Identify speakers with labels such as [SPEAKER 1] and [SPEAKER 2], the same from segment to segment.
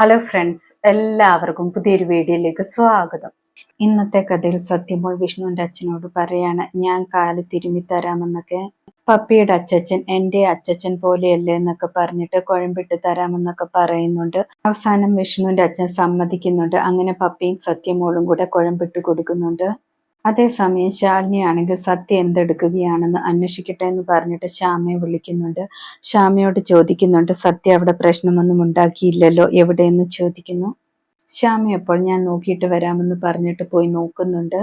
[SPEAKER 1] Hello friends എല്ലാവർക്കും പുതിയൊരു വീഡിയോയിലേക്ക് സ്വാഗതം. ഇന്നത്തെ കഥയിൽ സത്യമോൾ വിഷ്ണുവിന്റെ അച്ഛനോട് പറയാണ് ഞാൻ കാൽ തിരുമ്മി തരാമെന്നൊക്കെ. പപ്പിയുടെ അച്ചച്ചൻ എന്റെ അച്ചച്ചൻ പോലെയല്ലേ എന്നൊക്കെ പറഞ്ഞിട്ട് കുഴമ്പിട്ട് തരാമെന്നൊക്കെ പറയുന്നുണ്ട്. അവസാനം വിഷ്ണുവിന്റെ അച്ഛൻ സമ്മതിക്കുന്നുണ്ട്. അങ്ങനെ പപ്പിയും സത്യമോളും കൂടെ കുഴമ്പിട്ട് കൊടുക്കുന്നുണ്ട്. അതേസമയം ശാലിനിയാണെങ്കിൽ സത്യ എന്തെടുക്കുകയാണെന്ന് അന്വേഷിക്കട്ടെ എന്ന് പറഞ്ഞിട്ട് ശ്യാമയെ വിളിക്കുന്നുണ്ട്. ശ്യാമയോട് ചോദിക്കുന്നുണ്ട് സത്യ അവിടെ പ്രശ്നമൊന്നും ഉണ്ടാക്കിയില്ലല്ലോ? എവിടെയെന്ന് ചോദിക്കുന്നു? ശ്യാമ എപ്പോൾ ഞാൻ നോക്കിയിട്ട് വരാമെന്ന് പറഞ്ഞിട്ട് പോയി നോക്കുന്നുണ്ട്.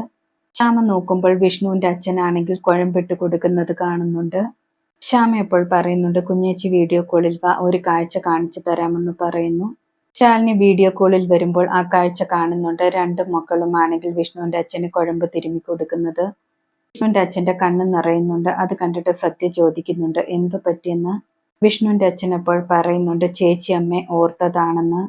[SPEAKER 1] ശ്യാമ നോക്കുമ്പോൾ വിഷ്ണുവിന്റെ അച്ഛനാണെങ്കിൽ കുഴമ്പിട്ട് കൊടുക്കുന്നത് കാണുന്നുണ്ട്. ശ്യാമ എപ്പോൾ പറയുന്നുണ്ട് കുഞ്ഞേച്ചി വീഡിയോ കോളിൽ വാ ഒരു കാഴ്ച കാണിച്ചു തരാമെന്ന് പറയുന്നു. ശാലിനി വീഡിയോ കോളിൽ വരുമ്പോൾ ആ കാഴ്ച കാണുന്നുണ്ട്. രണ്ട് മക്കളുമാണെങ്കിൽ വിഷ്ണുവിന്റെ അച്ഛന് കുഴമ്പ് തിരുമ്മി കൊടുക്കുന്നത്. വിഷ്ണുവിന്റെ അച്ഛന്റെ കണ്ണ് നിറയുന്നുണ്ട്. അത് കണ്ടിട്ട് സത്യ ചോദിക്കുന്നുണ്ട് എന്തു പറ്റിയെന്ന്? വിഷ്ണുവിന്റെ അച്ഛൻ അപ്പോൾ പറയുന്നുണ്ട് ചേച്ചി അമ്മ ഓർത്തതാണെന്ന്.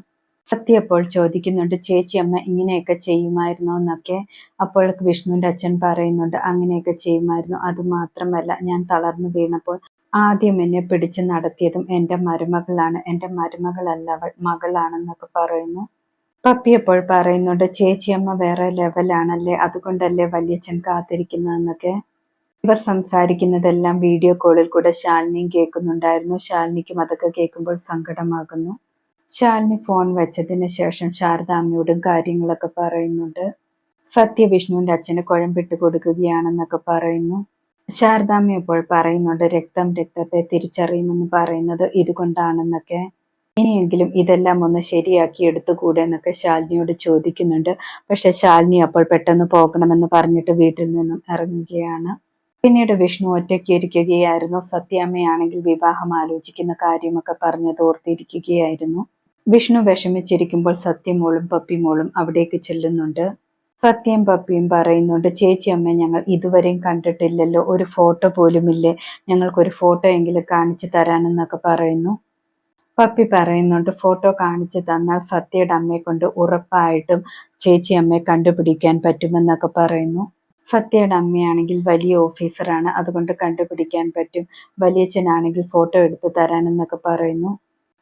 [SPEAKER 1] സത്യ അപ്പോൾ ചോദിക്കുന്നുണ്ട് ചേച്ചി അമ്മ ഇങ്ങനെയൊക്കെ ചെയ്യുമായിരുന്നോ എന്നൊക്കെ? അപ്പോൾ വിഷ്ണുവിന്റെ അച്ഛൻ പറയുന്നുണ്ട് അങ്ങനെയൊക്കെ ചെയ്യുമായിരുന്നു. അത് മാത്രമല്ല ഞാൻ തളർന്നു വീണപ്പോൾ ആദ്യം എന്നെ പിടിച്ചു നടത്തിയതും എന്റെ മരുമകളാണ്. എന്റെ മരുമകളല്ല അവൾ മകളാണെന്നൊക്കെ പറയുന്നു. പപ്പിയപ്പോൾ പറയുന്നുണ്ട് ചേച്ചിയമ്മ വേറെ ലെവലാണല്ലേ അതുകൊണ്ടല്ലേ വല്യച്ഛൻ കാത്തിരിക്കുന്നതെന്നൊക്കെ? ഇവർ സംസാരിക്കുന്നതെല്ലാം വീഡിയോ കോളിൽ കൂടെ ശാലിനിയും കേൾക്കുന്നുണ്ടായിരുന്നു. ശാലിനിക്കും അതൊക്കെ കേൾക്കുമ്പോൾ സങ്കടമാകുന്നു. ശാലിനി ഫോൺ വെച്ചതിന് ശേഷം ശാരദാമ്മയോടും കാര്യങ്ങളൊക്കെ പറയുന്നുണ്ട്. സത്യവിഷ്ണുവിന്റെ അച്ഛന് കുഴമ്പിട്ട് കൊടുക്കുകയാണെന്നൊക്കെ പറയുന്നു. ശാരദാമ്മ ഇപ്പോൾ പറയുന്നുണ്ട് രക്തം രക്തത്തെ തിരിച്ചറിയുമെന്ന് പറയുന്നത് ഇതുകൊണ്ടാണെന്നൊക്കെ. ഇനിയെങ്കിലും ഇതെല്ലാം ഒന്ന് ശരിയാക്കി എടുത്തുകൂടെ എന്നൊക്കെ ശാലിനിയോട് ചോദിക്കുന്നുണ്ട്. പക്ഷെ ശാലിനി അപ്പോൾ പെട്ടെന്ന് പോകണമെന്ന് പറഞ്ഞിട്ട് വീട്ടിൽ നിന്നും ഇറങ്ങുകയാണ്. പിന്നീട് വിഷ്ണു ഒറ്റയ്ക്ക് ഇരിക്കുകയായിരുന്നു. സത്യാമ്മയാണെങ്കിൽ വിവാഹം ആലോചിക്കുന്ന കാര്യമൊക്കെ പറഞ്ഞ് തോർത്തിരിക്കുകയായിരുന്നു വിഷ്ണു വിഷമിച്ചിരിക്കുമ്പോൾ സത്യമോളും പപ്പിമോളും അവിടേക്ക് ചെല്ലുന്നുണ്ട്. സത്യം പപ്പിയും പറയുന്നുണ്ട് ചേച്ചി അമ്മ ഞങ്ങൾ ഇതുവരെയും കണ്ടിട്ടില്ലല്ലോ ഒരു ഫോട്ടോ പോലുമില്ലേ ഞങ്ങൾക്കൊരു ഫോട്ടോ എങ്കിലും കാണിച്ചു തരാനെന്നൊക്കെ പറയുന്നു. പപ്പി പറയുന്നുണ്ട് ഫോട്ടോ കാണിച്ചു തന്നാൽ സത്യയുടെ അമ്മയെ കൊണ്ട് ഉറപ്പായിട്ടും ചേച്ചി അമ്മയെ കണ്ടുപിടിക്കാൻ പറ്റുമെന്നൊക്കെ പറയുന്നു. സത്യയുടെ അമ്മയാണെങ്കിൽ വലിയ ഓഫീസറാണ് അതുകൊണ്ട് കണ്ടുപിടിക്കാൻ പറ്റും. വലിയച്ഛനാണെങ്കിൽ ഫോട്ടോ എടുത്ത് തരാനെന്നൊക്കെ പറയുന്നു.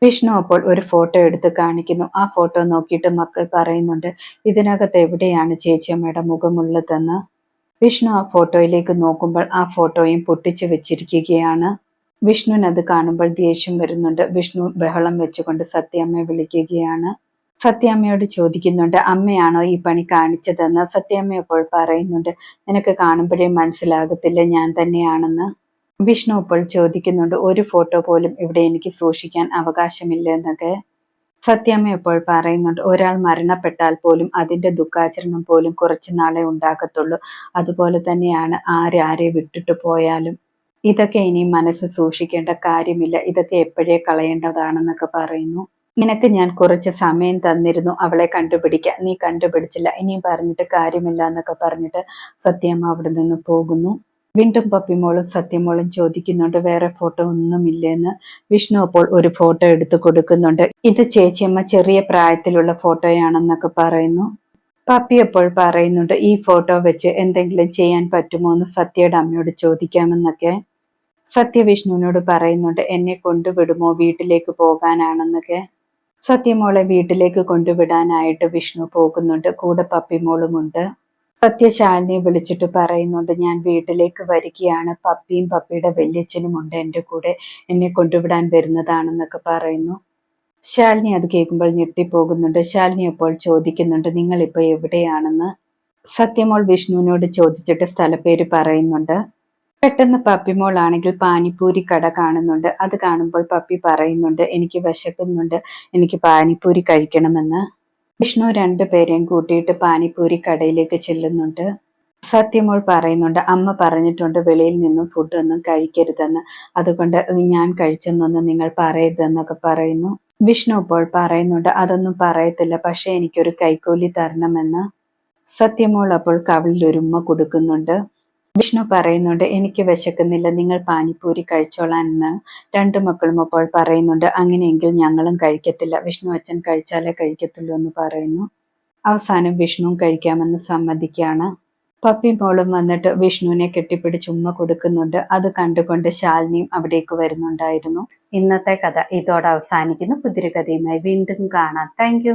[SPEAKER 1] വിഷ്ണു അപ്പോൾ ഒരു ഫോട്ടോ എടുത്ത് കാണിക്കുന്നു. ആ ഫോട്ടോ നോക്കിയിട്ട് മക്കൾ പറയുന്നുണ്ട് ഇതിനകത്ത് എവിടെയാണ് ചേച്ചിയമ്മയുടെ മുഖമുള്ളതെന്ന്? വിഷ്ണു ആ ഫോട്ടോയിലേക്ക് നോക്കുമ്പോൾ ആ ഫോട്ടോയും പൊട്ടിച്ചു വെച്ചിരിക്കുകയാണ്. വിഷ്ണുവിന് അത് കാണുമ്പോൾ ദേഷ്യം വരുന്നുണ്ട്. വിഷ്ണു ബഹളം വെച്ചുകൊണ്ട് സത്യമ്മയെ വിളിക്കുകയാണ്. സത്യാമ്മയോട് ചോദിക്കുന്നുണ്ട് അമ്മയാണോ ഈ പണി കാണിച്ചതെന്ന്? സത്യാമ്മ അപ്പോൾ പറയുന്നുണ്ട് നിനക്ക് കാണുമ്പോഴേ മനസ്സിലാകത്തില്ല ഞാൻ തന്നെയാണെന്ന്. വിഷ്ണു ഇപ്പോൾ ചോദിക്കുന്നുണ്ട് ഒരു ഫോട്ടോ പോലും ഇവിടെ എനിക്ക് സൂക്ഷിക്കാൻ അവകാശമില്ല എന്നൊക്കെ സത്യാമ്മ ഇപ്പോൾ പറയുന്നുണ്ട് ഒരാൾ മരണപ്പെട്ടാൽ പോലും അതിന്റെ ദുഃഖാചരണം പോലും കുറച്ച് നാളെ ഉണ്ടാകത്തുള്ളൂ. അതുപോലെ തന്നെയാണ് ആരെ ആരെ വിട്ടിട്ട് പോയാലും. ഇതൊക്കെ ഇനി മനസ്സ് സൂക്ഷിക്കേണ്ട കാര്യമില്ല. ഇതൊക്കെ എപ്പോഴേ കളയേണ്ടതാണെന്നൊക്കെ പറയുന്നു. നിനക്ക് ഞാൻ കുറച്ച് സമയം തന്നിരുന്നു അവളെ കണ്ടുപിടിക്കാൻ. നീ കണ്ടുപിടിച്ചില്ല. ഇനിയും പറഞ്ഞിട്ട് കാര്യമില്ല എന്നൊക്കെ പറഞ്ഞിട്ട് സത്യമ്മ അവിടെ നിന്ന് പോകുന്നു. വീണ്ടും പപ്പിമോളും സത്യമോളും ചോദിക്കുന്നുണ്ട് വേറെ ഫോട്ടോ ഒന്നുമില്ലെന്ന്. വിഷ്ണു അപ്പോൾ ഒരു ഫോട്ടോ എടുത്തു കൊടുക്കുന്നുണ്ട്. ഇത് ചേച്ചിയമ്മ ചെറിയ പ്രായത്തിലുള്ള ഫോട്ടോയാണെന്നൊക്കെ പറയുന്നു. പപ്പി അപ്പോൾ പറയുന്നുണ്ട് ഈ ഫോട്ടോ വെച്ച് എന്തെങ്കിലും ചെയ്യാൻ പറ്റുമോ എന്ന് സത്യയുടെ അമ്മയോട് ചോദിക്കാമെന്നൊക്കെ. സത്യ വിഷ്ണുവിനോട് പറയുന്നുണ്ട് എന്നെ കൊണ്ടുവിടുമോ വീട്ടിലേക്ക് പോകാനാണെന്നൊക്കെ? സത്യമോളെ വീട്ടിലേക്ക് കൊണ്ടുവിടാനായിട്ട് വിഷ്ണു പോകുന്നുണ്ട് കൂടെ പപ്പിമോളുമുണ്ട്. സത്യശാലിനെ വിളിച്ചിട്ട് പറയുന്നുണ്ട് ഞാൻ വീട്ടിലേക്ക് വരികയാണ്. പപ്പിയും പപ്പിയുടെ വല്യച്ഛനും ഉണ്ട് എന്റെ കൂടെ. എന്നെ കൊണ്ടുവിടാൻ വരുന്നതാണെന്നൊക്കെ പറയുന്നു. ശാലിനി അത് കേൾക്കുമ്പോൾ ഞെട്ടിപ്പോകുന്നുണ്ട്. ശാലിനി അപ്പോൾ ചോദിക്കുന്നുണ്ട് നിങ്ങൾ ഇപ്പൊ എവിടെയാണെന്ന്? സത്യമോൾ വിഷ്ണുവിനോട് ചോദിച്ചിട്ട് സ്ഥലപ്പേര് പറയുന്നുണ്ട്. പെട്ടെന്ന് പപ്പിമോൾ ആണെങ്കിൽ പാനിപ്പൂരി കട കാണുന്നുണ്ട്. അത് കാണുമ്പോൾ പപ്പി പറയുന്നുണ്ട് എനിക്ക് വിശക്കുന്നുണ്ട്. എനിക്ക് പാനിപ്പൂരി കഴിക്കണമെന്ന്. വിഷ്ണു രണ്ടുപേരെയും കൂട്ടിയിട്ട് പാനിപ്പൂരി കടയിലേക്ക് ചെല്ലുന്നുണ്ട്. സത്യമോൾ പറയുന്നുണ്ട് അമ്മ പറഞ്ഞിട്ടുണ്ട് വെളിയിൽ നിന്നും ഫുഡൊന്നും കഴിക്കരുതെന്ന്. അതുകൊണ്ട് ഞാൻ കഴിച്ചെന്നൊന്നും നിങ്ങൾ പറയരുതെന്നൊക്കെ പറയുന്നു. വിഷ്ണു ഇപ്പോൾ പറയുന്നുണ്ട് അതൊന്നും പറയത്തില്ല പക്ഷെ എനിക്കൊരു കൈക്കൂലി തരണമെന്ന്. സത്യമോൾ അപ്പോൾ കവളിൽ ഒരുമ്മ കൊടുക്കുന്നുണ്ട്. വിഷ്ണു പറയുന്നുണ്ട് എനിക്ക് വിശക്കുന്നില്ല നിങ്ങൾ പാനിപ്പൂരി കഴിച്ചോളാൻ എന്ന് രണ്ടു മക്കളും അപ്പോൾ പറയുന്നുണ്ട് അങ്ങനെയെങ്കിൽ ഞങ്ങളും കഴിക്കത്തില്ല വിഷ്ണു അച്ഛൻ കഴിച്ചാലേ കഴിക്കത്തുള്ളൂ എന്ന് പറയുന്നു. അവസാനം വിഷ്ണുവും കഴിക്കാമെന്ന് സമ്മതിക്കുകയാണ്. പപ്പി മോളും വന്നിട്ട് വിഷ്ണുവിനെ കെട്ടിപ്പിടിച്ച് ഉമ്മ കൊടുക്കുന്നുണ്ട്. അത് കണ്ടുകൊണ്ട് ശാലിനിയും അവിടേക്ക് വരുന്നുണ്ടായിരുന്നു. ഇന്നത്തെ കഥ ഇതോടെ അവസാനിക്കുന്നു. പുതിരി കഥയുമായി വീണ്ടും കാണാം. താങ്ക്